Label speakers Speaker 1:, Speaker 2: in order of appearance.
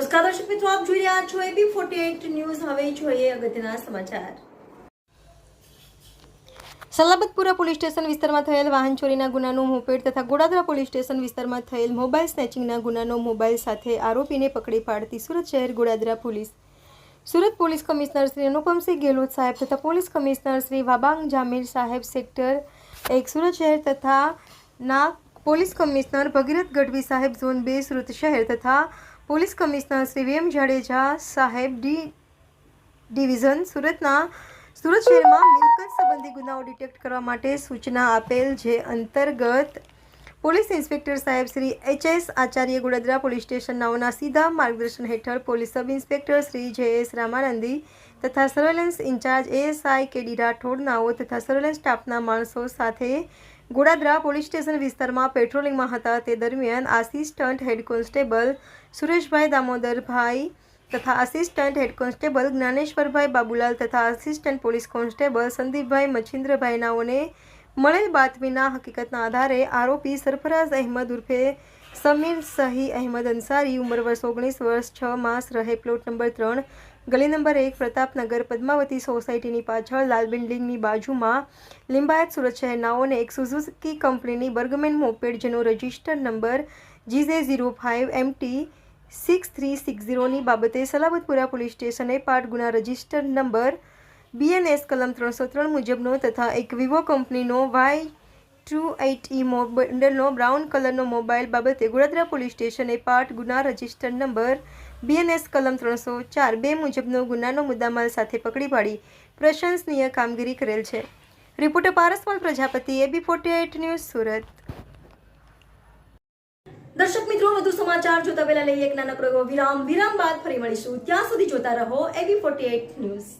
Speaker 1: નમસ્કાર દર્શક મિત્રો, આપ જોઈ રહ્યા છો એબી ફોર્ટી એટ ન્યૂઝ. હવે જોઈએ અગત્યના સમાચાર. સલાબતપુરા પોલીસ સ્ટેશન વિસ્તારમાં થયેલ વાહન ચોરીના ગુનાનો મોપેડ તથા ગોડાદરા પોલીસ સ્ટેશન વિસ્તારમાં થયેલ મોબાઈલ સ્નેચિંગના ગુનાનો મોબાઈલ સાથે આરોપીને પકડી પાડતી સુરત શહેર Godadara police. Surat police commissioner Shri Anupamsingh Gehlot સાહેબ તથા પોલીસ કમિશનર શ્રી વાબાંગ જામીર સાહેબ સેક્ટર એક સુરત શહેર તથા ના પોલીસ કમિશનર ભગીરથ ગઢવી સાહેબ ઝોન બે સુરત શહેર તથા police commissioner Shri VM Jadeja સાહેબ ડી ડિવિઝન સુરતના, સુરત શહેરમાં મિલકત સંબંધી ગુનાઓ ડિટેક્ટ કરવા માટે સૂચના આપેલ જે અંતર્ગત પોલીસ ઇન્સ્પેક્ટર સાહેબ Shri H S Acharya Godadara police station નાઓના સીધા માર્ગદર્શન હેઠળ પોલીસ સબ ઇન્સ્પેક્ટર શ્રી જે એસ રામાનંદી તથા surveillance incharge ASI K D Rathod નાઓ તથા સર્વેલન્સ સ્ટાફના માણસો સાથે ગોડાદરા પોલીસ સ્ટેશન વિસ્તારમાં પેટ્રોલિંગમાં હતા. તે દરમિયાન assistant head constable Sureshbhai Damodarbhai તથા assistant head constable Gyaneshwarbhai Babulal તથા આસિસ્ટન્ટ પોલીસ કોન્સ્ટેબલ સંદીપભાઈ મચ્છિન્દ્રભાઈ નાઓને મળેલ બાતમીના હકીકતના આધારે આરોપી સરફરાઝ અહેમદ ઉર્ફે સમીર સહી અહેમદ અંસારી ઉંમર વર્ષ ઓગણીસ, વર્ષ છ, માસ રહે પ્લોટ નંબર ત્રણ. ગલી નંબર એક પ્રતાપનગર, પદ્માવતી સોસાયટીની પાછળ લાલ બિલ્ડિંગની બાજુમાં લિંબાયત સુરત શહેરનાઓને એક સુઝુકી કંપનીની બર્ગમેન મોપેડ જેનો register number GJ zero five MT six three six ઝીરોની બાબતે સલાબતપુરા પોલીસ સ્ટેશને પાઠ ગુના રજિસ્ટર નંબર બીએનએસ કલમ ત્રણસો ત્રણ મુજબનો તથા એક વિવો કંપનીનો વાય ટુ એટ ઈ મોડલનો બ્રાઉન કલરનો મોબાઈલ બાબતે ગોડાદરા પોલીસ સ્ટેશને પાઠ ગુના રજિસ્ટર નંબર બીએનએસ કલમ ત્રણસો ચાર બે મુજબનો ગુનાનો મુદ્દામાલ સાથે પકડી પાડી પ્રશંસનીય કામગીરી કરેલ છે. Reporter Parasmal Prajapati AB forty eight news, Surat. દર્શક મિત્રો, વધુ સમાચાર જોતા પહેલા લઈએ એક નાનકડો વિરામ. વિરામ બાદ ફરી મળીશું. ત્યાં સુધી જોતા રહો એબી ફોર્ટી એટ ન્યૂઝ.